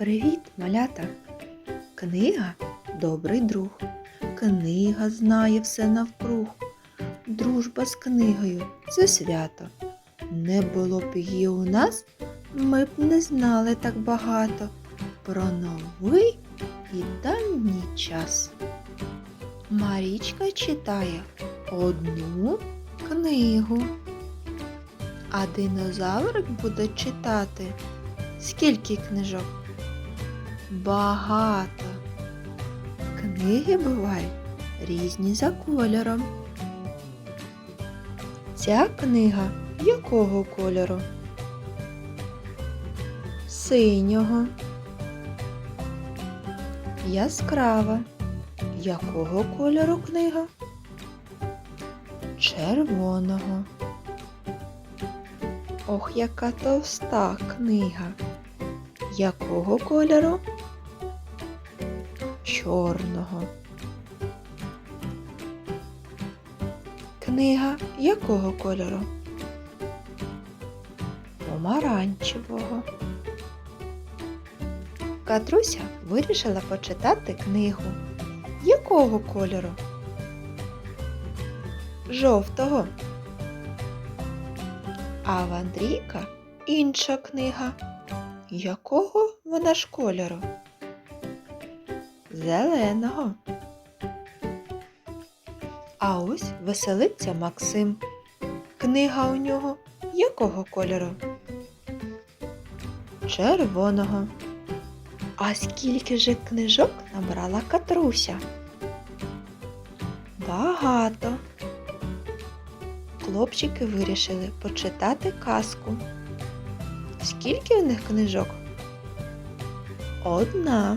Привіт, малята! Книга добрий друг. Книга знає все навкруг. Дружба з книгою це свято. Не було б її у нас, ми б не знали так багато про новий і давній час. Марічка читає одну книгу, а динозаврик буде читати Скільки книжок? Багато. Книги бувають різні за кольором. Ця книга якого кольору? Синього. Яскрава. Якого кольору книга? Червоного. Ох, яка товста книга. Якого кольору? Чорного. Книга якого кольору? Помаранчевого. Катруся вирішила почитати книгу. Якого кольору? Жовтого. А в Андрійка інша книга. Якого вона ж кольору? Зеленого. А ось веселиться Максим. Книга у нього якого кольору? Червоного. А скільки же книжок набрала Катруся? Багато. Хлопчики вирішили почитати казку. Скільки в них книжок? Одна.